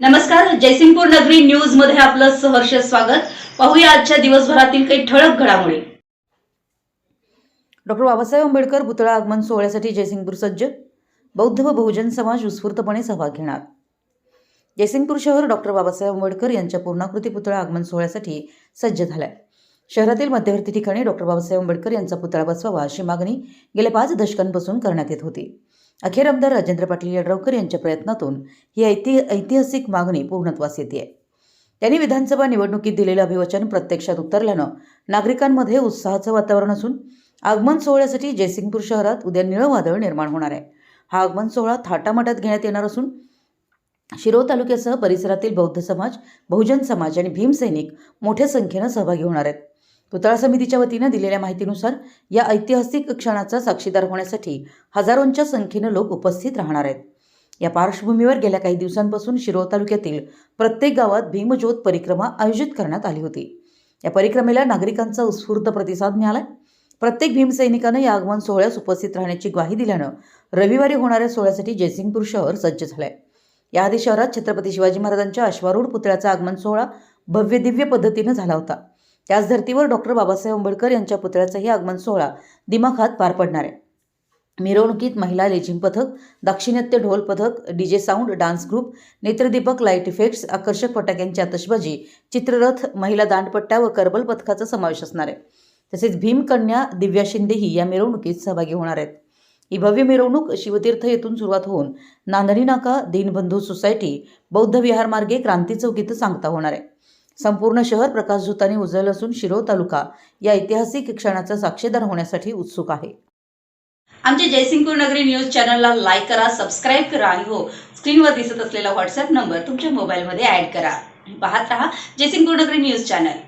नमस्कार जयसिंगपूर नगरी न्यूजमध्ये आपलं सहर्ष स्वागत. पाहूया आजच्या दिवसभरातील काही ठळक घडामोडी. डॉक्टर बाबासाहेब आंबेडकर पुतळा आगमन सोहळ्यासाठी जयसिंगपूर सज्ज. बौद्ध व बहुजन समाज उत्स्फूर्तपणे सहभाग घेणार. जयसिंगपूर शहर डॉक्टर बाबासाहेब आंबेडकर यांच्या पूर्णाकृती पुतळा आगमन सोहळ्यासाठी सज्ज झालाय. शहरातील मध्यवर्ती ठिकाणी डॉक्टर बाबासाहेब आंबेडकर यांचा पुतळा बसवावा अशी मागणी गेल्या पाच दशकांपासून करण्यात येत होती. अखेर आमदार राजेंद्र पाटील यड्रावकर यांच्या प्रयत्नातून ही ऐति ऐतिहासिक मागणी पूर्णत्वास येते आहे त्यांनी विधानसभा निवडणुकीत दिलेलं अभिवचन प्रत्यक्षात उतरल्यानं नागरिकांमध्ये उत्साहाचं वातावरण असून आगमन सोहळ्यासाठी जयसिंगपूर शहरात उद्या निळं वादळ निर्माण होणार आहे. हा आगमन सोहळा थाटामाटात घेण्यात येणार असून शिरोळ तालुक्यासह परिसरातील बौद्ध समाज बहुजन समाज आणि भीमसैनिक मोठ्या संख्येनं सहभागी होणार आहेत. पुतळा समितीच्या वतीनं दिलेल्या माहितीनुसार या ऐतिहासिक क्षणाचा साक्षीदार होण्यासाठी हजारोंच्या संख्येनं लोक उपस्थित राहणार आहेत. या पार्श्वभूमीवर गेल्या काही दिवसांपासून शिरोळ तालुक्यातील प्रत्येक गावात भीमज्योत परिक्रमा आयोजित करण्यात आली होती. या परिक्रमेला नागरिकांचा उत्स्फूर्त प्रतिसाद मिळाला प्रत्येक भीमसैनिकानं या आगमन सोहळ्यास उपस्थित राहण्याची ग्वाही दिल्यानं रविवारी होणाऱ्या सोहळ्यासाठी जयसिंगपूर शहर सज्ज झालंय. याआधी शहरात छत्रपती शिवाजी महाराजांच्या अश्वारूढ पुतळ्याचा आगमन सोहळा भव्य दिव्य पद्धतीनं झाला होता. त्याच धर्तीवर डॉक्टर बाबासाहेब आंबेडकर यांच्या पुतळ्याचाही आगमन सोहळा दिमाखात पार पडणार आहे. मिरवणुकीत महिला लेझिम पथक दाक्षिणात्य ढोल पथक डीजे साऊंड डान्स ग्रुप नेत्रदीपक लाइट इफेक्ट्स आकर्षक फटाक्यांची आतषबाजी चित्ररथ महिला दांडपट्ट्या व करबल पथकाचा समावेश असणार आहे. तसेच भीमकन्या दिव्या शिंदेही या मिरवणुकीत सहभागी होणार आहेत. ही भव्य मिरवणूक शिवतीर्थ येथून सुरुवात होऊन नांदणी नाका दीनबंधू सोसायटी बौद्ध विहार मार्गे क्रांती चौक इथं सांगता होणार आहे. संपूर्ण शहर प्रकाशझोताने उजळलं असून शिरोळ तालुका या ऐतिहासिक क्षणाचा साक्षीदार होण्यासाठी उत्सुक आहे. आमच्या जयसिंगपूर नगरी न्यूज चॅनलला लाईक करा सबस्क्राईब करा आणि हो स्क्रीनवर दिसत असलेला व्हॉट्सअप नंबर तुमच्या मोबाईलमध्ये ऍड करा. पाहत रहा जयसिंगपूर नगरी न्यूज चॅनल.